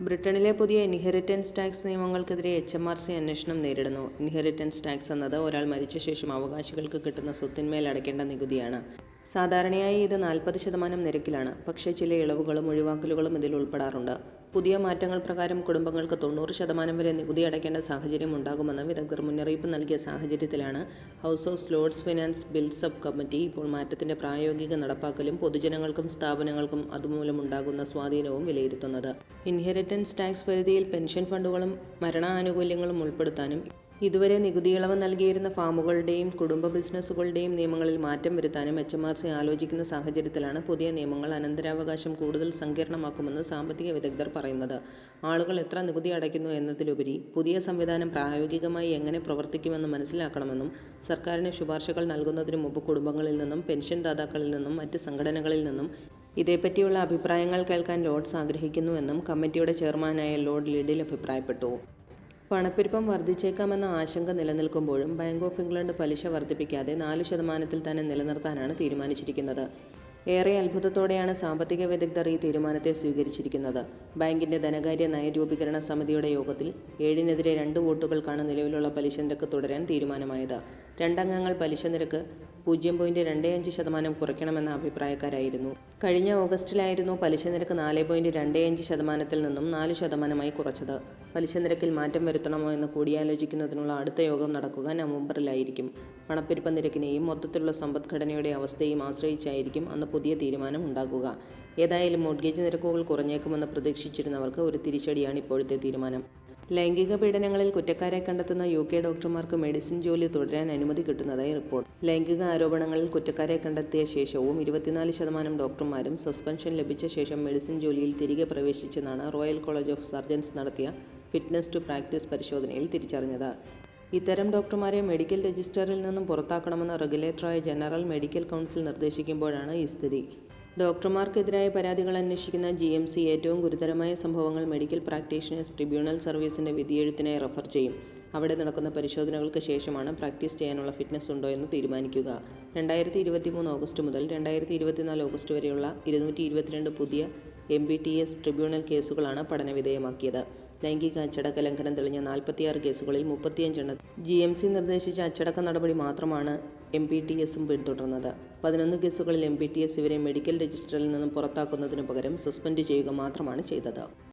ബ്രിട്ടനിലെ പുതിയ inheritance tax നിയമങ്ങൾക്കെതിരെ എച്ച് എം ആർ സി അന്വേഷണം നേരിടുന്നു. ഇൻഹെറിറ്റൻസ് ടാക്സ് എന്നത് ഒരാൾ മരിച്ച ശേഷം അവകാശികൾക്ക് കിട്ടുന്ന സ്വത്തിന്മേൽ അടയ്ക്കേണ്ട നികുതിയാണ്. സാധാരണയായി ഇത് നാൽപ്പത് ശതമാനം നിരക്കിലാണ്. പക്ഷേ ചില ഇളവുകളും ഒഴിവാക്കലുകളും ഇതിൽ ഉൾപ്പെടാറുണ്ട്. പുതിയ മാറ്റങ്ങൾ പ്രകാരം കുടുംബങ്ങൾക്ക് തൊണ്ണൂറ് ശതമാനം വരെ നികുതി അടയ്ക്കേണ്ട സാഹചര്യം ഉണ്ടാകുമെന്ന് വിദഗ്ധർ മുന്നറിയിപ്പ് നൽകിയ സാഹചര്യത്തിലാണ് House of Lords finance bill sub committee ഇപ്പോൾ മാറ്റത്തിന്റെ പ്രായോഗിക നടപ്പാക്കലും പൊതുജനങ്ങൾക്കും സ്ഥാപനങ്ങൾക്കും അതുമൂലമുണ്ടാകുന്ന സ്വാധീനവും വിലയിരുത്തുന്നത്. ഇൻഹെറിറ്റൻസ് ടാക്സ് പരിധിയിൽ പെൻഷൻ ഫണ്ടുകളും മരണാനുകൂല്യങ്ങളും ഉൾപ്പെടുത്താനും ഇതുവരെ നികുതി ഇളവ് നൽകിയിരുന്ന ഫാമുകളുടെയും കുടുംബ ബിസിനസ്സുകളുടെയും നിയമങ്ങളിൽ മാറ്റം വരുത്താനും എച്ച് എം ആർ സി ആലോചിക്കുന്ന സാഹചര്യത്തിലാണ് പുതിയ നിയമങ്ങൾ അനന്തരാവകാശം കൂടുതൽ സങ്കീർണമാക്കുമെന്ന് സാമ്പത്തിക വിദഗ്ധർ പറയുന്നത്. ആളുകൾ എത്ര നികുതി അടയ്ക്കുന്നു എന്നതിലുപരി പുതിയ സംവിധാനം പ്രായോഗികമായി എങ്ങനെ പ്രവർത്തിക്കുമെന്ന് മനസ്സിലാക്കണമെന്നും സർക്കാരിന് ശുപാർശകൾ നൽകുന്നതിനു മുമ്പ് കുടുംബങ്ങളിൽ നിന്നും പെൻഷൻ ദാതാക്കളിൽ നിന്നും മറ്റ് സംഘടനകളിൽ നിന്നും ഇതേപ്പറ്റിയുള്ള അഭിപ്രായങ്ങൾ കേൾക്കാൻ ലോഡ്സ് ആഗ്രഹിക്കുന്നുവെന്നും കമ്മിറ്റിയുടെ ചെയർമാനായ ലോഡ് ലിഡിൽ അഭിപ്രായപ്പെട്ടു. പണപ്പെരുപ്പം വർദ്ധിച്ചേക്കാമെന്ന ആശങ്ക നിലനിൽക്കുമ്പോഴും ബാങ്ക് ഓഫ് ഇംഗ്ലണ്ട് പലിശ വർദ്ധിപ്പിക്കാതെ നാല് ശതമാനത്തിൽ തന്നെ നിലനിർത്താനാണ് തീരുമാനിച്ചിരിക്കുന്നത്. ഏറെ അത്ഭുതത്തോടെയാണ് സാമ്പത്തിക വിദഗ്ധർ ഈ തീരുമാനത്തെ സ്വീകരിച്ചിരിക്കുന്നത്. ബാങ്കിന്റെ ധനകാര്യ നയരൂപീകരണ സമിതിയുടെ യോഗത്തിൽ ഏഴിനെതിരെ രണ്ട് വോട്ടുകൾക്കാണ് നിലവിലുള്ള പലിശ നിരക്ക് തുടരാൻ തീരുമാനമായത്. രണ്ടംഗങ്ങൾ പലിശ നിരക്ക് പൂജ്യം പോയിന്റ് രണ്ട് അഞ്ച് ശതമാനം കുറയ്ക്കണമെന്ന അഭിപ്രായക്കാരായിരുന്നു. കഴിഞ്ഞ ഓഗസ്റ്റിലായിരുന്നു പലിശ നിരക്ക് നാല് പോയിന്റ് രണ്ട് അഞ്ച് ശതമാനത്തിൽ നിന്നും നാല് ശതമാനമായി കുറച്ചത്. പലിശ നിരക്കിൽ മാറ്റം വരുത്തണമോ എന്ന് കൂടിയാലോചിക്കുന്നതിനുള്ള അടുത്ത യോഗം നടക്കുക നവംബറിലായിരിക്കും. പണപ്പെരുപ്പ നിരക്കിനെയും മൊത്തത്തിലുള്ള സമ്പദ്ഘടനയുടെ അവസ്ഥയും ആശ്രയിച്ചായിരിക്കും അന്ന് പുതിയ തീരുമാനം ഉണ്ടാകുക. ഏതായാലും മോഡ്ഗേജ് നിരക്കുകൾ കുറഞ്ഞേക്കുമെന്ന് പ്രതീക്ഷിച്ചിരുന്നവർക്ക് ഒരു തിരിച്ചടിയാണ് ഇപ്പോഴത്തെ തീരുമാനം. ലൈംഗിക പീഡനങ്ങളിൽ കുറ്റക്കാരെ കണ്ടെത്തുന്ന യു കെ ഡോക്ടർമാർക്ക് മെഡിസിൻ ജോലി തുടരാൻ അനുമതി കിട്ടുന്നതായി റിപ്പോർട്ട്. ലൈംഗിക ആരോപണങ്ങളിൽ കുറ്റക്കാരെ കണ്ടെത്തിയ ശേഷവും ഇരുപത്തിനാല് ശതമാനം ഡോക്ടർമാരും സസ്പെൻഷൻ ലഭിച്ച ശേഷം മെഡിസിൻ ജോലിയിൽ തിരികെ പ്രവേശിച്ചെന്നാണ് റോയൽ കോളേജ് ഓഫ് സർജൻസ് നടത്തിയ ഫിറ്റ്നസ് ടു പ്രാക്ടീസ് പരിശോധനയിൽ തിരിച്ചറിഞ്ഞത്. ഇത്തരം ഡോക്ടർമാരെ മെഡിക്കൽ രജിസ്റ്ററിൽ നിന്നും പുറത്താക്കണമെന്ന് റെഗുലേറ്ററായ ജനറൽ മെഡിക്കൽ കൗൺസിൽ നിർദ്ദേശിക്കുമ്പോഴാണ് ഈ സ്ഥിതി. ഡോക്ടർമാർക്കെതിരായ പരാതികൾ അന്വേഷിക്കുന്ന ജി എം സി ഏറ്റവും ഗുരുതരമായ സംഭവങ്ങൾ മെഡിക്കൽ പ്രാക്ടീഷണേഴ്സ് ട്രിബ്യൂണൽ സർവീസിന്റെ വിധിയെഴുത്തിനായി റഫർ ചെയ്യും. അവിടെ നടക്കുന്ന പരിശോധനകൾക്ക് ശേഷമാണ് പ്രാക്ടീസ് ചെയ്യാനുള്ള ഫിറ്റ്നസ് ഉണ്ടോ എന്ന് തീരുമാനിക്കുക. രണ്ടായിരത്തി ഇരുപത്തി മൂന്ന് ഓഗസ്റ്റ് മുതൽ രണ്ടായിരത്തി ഇരുപത്തിനാല് ഓഗസ്റ്റ് വരെയുള്ള ഇരുന്നൂറ്റി ഇരുപത്തിരണ്ട് പുതിയ M B T S tribunal കേസുകളാണ് പഠനവിധേയമാക്കിയത്. ലൈംഗിക അച്ചടക്ക ലംഘനം തെളിഞ്ഞ നാൽപ്പത്തിയാറ് കേസുകളിൽ മുപ്പത്തിയഞ്ചെണ്ണം ജി എം സി നിർദ്ദേശിച്ച അച്ചടക്ക നടപടി മാത്രമാണ് എം പി ടി എസും പിന്തുടർന്നത്. പതിനൊന്ന് കേസുകളിൽ എം ടി എസ് ഇവരെ മെഡിക്കൽ രജിസ്റ്ററിൽ നിന്നും പുറത്താക്കുന്നതിനു പകരം സസ്പെൻഡ് ചെയ്യുക മാത്രമാണ് ചെയ്തത്.